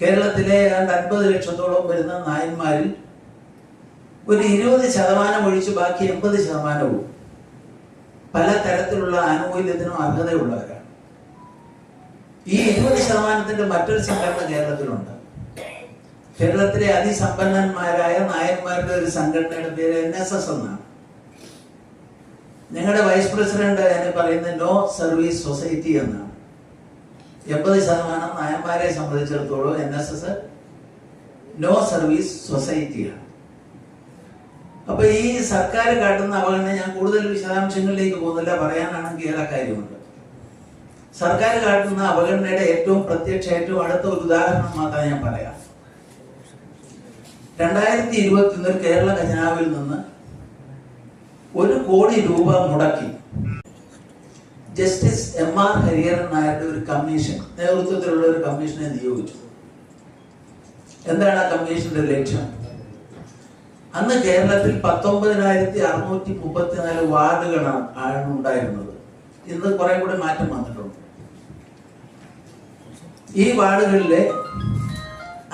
കേരളത്തിലെ ഏതാണ്ട് അൻപത് ലക്ഷത്തോളം വരുന്ന നായന്മാരിൽ ഒരു ഇരുപത് ശതമാനം ഒഴിച്ച് ബാക്കി എൺപത് ശതമാനവും പല തരത്തിലുള്ള ആനുകൂല്യത്തിനും അർഹതയുള്ളവരാണ്. ഈ ഇരുപത് ശതമാനത്തിന്റെ മറ്റൊരു സംഘടന കേരളത്തിലുണ്ട്. കേരളത്തിലെ അതിസമ്പന്നന്മാരായ നായന്മാരുടെ ഒരു സംഘടനയുടെ പേര് എൻ എസ് എസ് എന്നാണ്. ഞങ്ങളുടെ വൈസ് പ്രസിഡന്റ് എന്നെ പറയുന്നത് നോ സർവീസ് സൊസൈറ്റി എന്നാണ്. എൺപത് ശതമാനം നായന്മാരെ സംബന്ധിച്ചിടത്തോളം N S S Nair service സൊസൈറ്റിയാണ് അപ്പൊ ഈ സർക്കാർ കാട്ടുന്ന അവഗണന ഞാൻ കൂടുതൽ വിശദാംശങ്ങളിലേക്ക് പോകുന്നില്ല പറയാനാണെങ്കിൽ ഏറെ കാര്യമുണ്ട്. സർക്കാർ കാട്ടുന്ന അവഗണനയുടെ ഏറ്റവും പ്രത്യക്ഷ ഏറ്റവും അടുത്ത ഒരു ഉദാഹരണം മാത്രം ഞാൻ പറയാം. രണ്ടായിരത്തി ഇരുപത്തി ഒന്നിൽ കേരള ഖജനാവിൽ നിന്ന് ഒരു കോടി രൂപ മുടക്കി ജസ്റ്റിസ് എം ആർ ഹരിഹരൻ നായരുടെ ഒരു കമ്മീഷൻ നേതൃത്വത്തിലുള്ള ഒരു കമ്മീഷനെ നിയോഗിച്ചു എന്താണ് ആ കമ്മീഷന്റെ ലക്ഷ്യം? അന്ന് കേരളത്തിൽ പത്തൊമ്പതിനായിരത്തി അറുന്നൂറ്റി മുപ്പത്തിനാല് വാർഡുകളാണ് ആണ് ഉണ്ടായിരുന്നത്. ഇന്ന് കുറെ കൂടി മാറ്റം വന്നിട്ടുണ്ട്. ഈ വാർഡുകളിലെ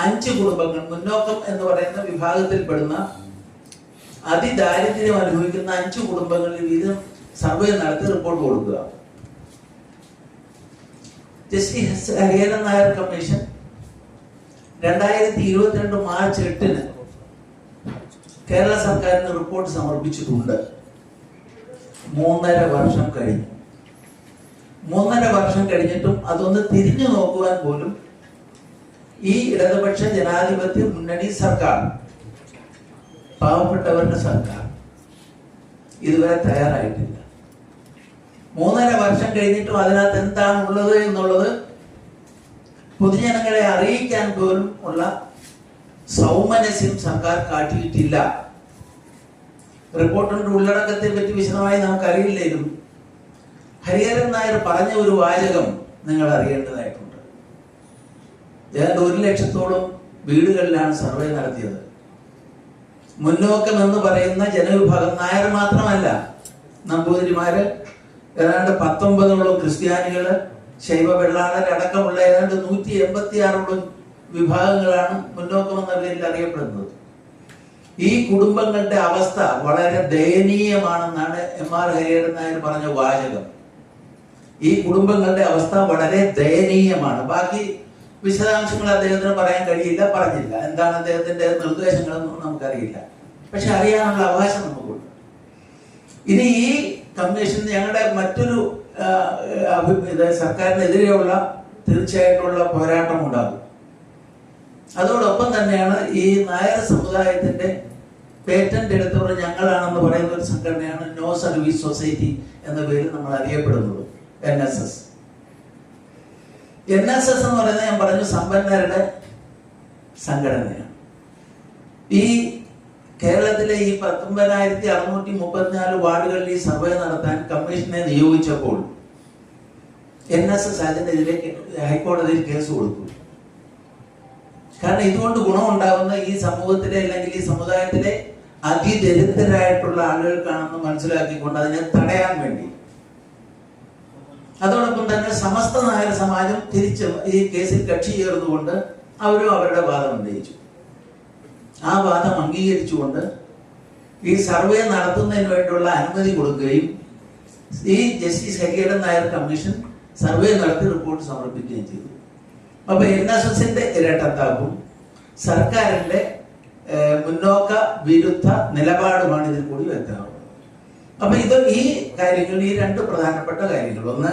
അഞ്ച് കുടുംബങ്ങൾ മുന്നോക്കം എന്ന് പറയുന്ന വിഭാഗത്തിൽപ്പെടുന്ന അതിദാരിദ്ര്യം അനുഭവിക്കുന്ന അഞ്ച് കുടുംബങ്ങളിൽ വീതം സർവേ നടത്തി റിപ്പോർട്ട് കൊടുക്കുക. ജസ്റ്റിസ് ഹരിഹരൻ നായർ കമ്മീഷൻ രണ്ടായിരത്തി ഇരുപത്തിരണ്ട് മാർച്ച് എട്ടിന് കേരള സർക്കാരിന് റിപ്പോർട്ട് സമർപ്പിച്ചിട്ടുണ്ട്. മൂന്നര വർഷം കഴിഞ്ഞു. മൂന്നര വർഷം കഴിഞ്ഞിട്ടും അതൊന്ന് തിരിഞ്ഞു നോക്കുവാൻ പോലും ഈ ഇടതുപക്ഷ ജനാധിപത്യ മുന്നണി സർക്കാർ പാവപ്പെട്ടവരുടെ സർക്കാർ ഇതുവരെ തയ്യാറായിട്ടില്ല. മൂന്നര വർഷം കഴിഞ്ഞിട്ടും അതിനകത്ത് എന്താണ് ഉള്ളത് എന്നുള്ളത് പൊതുജനങ്ങളെ അറിയിക്കാൻ പോലും ഉള്ള സൗമനസ്യം സർക്കാർ കാട്ടിയിട്ടില്ല. റിപ്പോർട്ടിന്റെ ഉള്ളടക്കത്തെ പറ്റി വിശദമായി നമുക്കറിയില്ലേലും ഹരിഹരൻ നായർ പറഞ്ഞ ഒരു വാചകം നിങ്ങൾ അറിയേണ്ടതായിട്ടുണ്ട് ഏതാണ്ട് ഒരു ലക്ഷത്തോളം വീടുകളിലാണ് സർവേ നടത്തിയത്. മുന്നോക്കം എന്ന് പറയുന്ന ജനവിഭാഗം നായർ മാത്രമല്ല നമ്പൂതിരിമാര് ഏതാണ്ട് പത്തൊമ്പതോളം ക്രിസ്ത്യാനികൾ ശൈവ വെള്ളാളൻ അടക്കമുള്ള ഏതാണ്ട് നൂറ്റി എൺപത്തി ആറോളം വിഭാഗങ്ങളാണ് മുന്നോക്കം എന്ന പേരിൽ അറിയപ്പെടുന്നത്. ഈ കുടുംബങ്ങളുടെ അവസ്ഥ വളരെ ദയനീയമാണെന്നാണ് എം ആർ ഹരിഹരൻ നായർ പറഞ്ഞ വാചകം. ഈ കുടുംബങ്ങളുടെ അവസ്ഥ വളരെ ദയനീയമാണ്. ബാക്കി വിശദാംശങ്ങൾ അദ്ദേഹത്തിന് പറയാൻ കഴിയില്ല പറഞ്ഞില്ല. എന്താണ് അദ്ദേഹത്തിന്റെ നിർദ്ദേശങ്ങളെന്നും നമുക്കറിയില്ല. പക്ഷെ അറിയാനുള്ള അവകാശം നമുക്കുണ്ട്. ഇനി ഈ കമ്മീഷൻ ഞങ്ങളുടെ മറ്റൊരു സർക്കാരിനെതിരെയുള്ള തീർച്ചയായിട്ടുള്ള പോരാട്ടം ഉണ്ടാകും. അതോടൊപ്പം തന്നെയാണ് ഈ നായർ സമുദായത്തിന്റെ പേറ്റന്റ് എടുത്തവർ ഞങ്ങളാണെന്ന് പറയുന്ന ഒരു സംഘടനയാണ് നോ സർവീസ് സൊസൈറ്റി എന്ന പേരിൽ നമ്മൾ അറിയപ്പെടുന്നത് N S S. N S S എന്ന് പറയുന്നത് ഞാൻ പറഞ്ഞു സമ്പന്നരുടെ സംഘടനയാണ്. ഈ കേരളത്തിലെ ഈ പത്തൊമ്പതിനായിരത്തി അറുന്നൂറ്റി മുപ്പത്തിനാല് വാർഡുകളിൽ ഈ സർവേ നടത്താൻ കമ്മീഷനെ നിയോഗിച്ചപ്പോൾ എൻ എസ് എസ് അതിനെതിരെ ഹൈക്കോടതിയിൽ കേസ് കൊടുത്തു. കാരണം ഇതുകൊണ്ട് ഗുണമുണ്ടാകുന്ന ഈ സമൂഹത്തിലെ അല്ലെങ്കിൽ ഈ സമുദായത്തിലെ അതിദരിദ്രരായിട്ടുള്ള ആളുകൾക്കാണെന്ന് മനസ്സിലാക്കിക്കൊണ്ട് അതിനെ തടയാൻ വേണ്ടി. അതോടൊപ്പം തന്നെ സമസ്ത നായർ സമാജം തിരിച്ച് ഈ കേസിൽ കക്ഷി ചേർന്നുകൊണ്ട് അവരും അവരുടെ വാദം ഉന്നയിച്ചു. ആ വാദം അംഗീകരിച്ചുകൊണ്ട് ഈ സർവേ നടത്തുന്നതിന് വേണ്ടിയുള്ള അനുമതി കൊടുക്കുകയും ഈ justice Hariharan Nair commission survey നടത്തി റിപ്പോർട്ട് സമർപ്പിക്കുകയും ചെയ്തു. അപ്പൊ എൻ എസ് എസിന്റെ ഇരട്ടത്താപ്പും സർക്കാരിന്റെ മുന്നോക്ക വിരുദ്ധ നിലപാടുമാണ് ഇതിൽ കൂടി വ്യക്തമാകുന്നത്. അപ്പൊ ഇത് ഈ കാര്യങ്ങൾ ഈ രണ്ട് പ്രധാനപ്പെട്ട കാര്യങ്ങൾ ഒന്ന്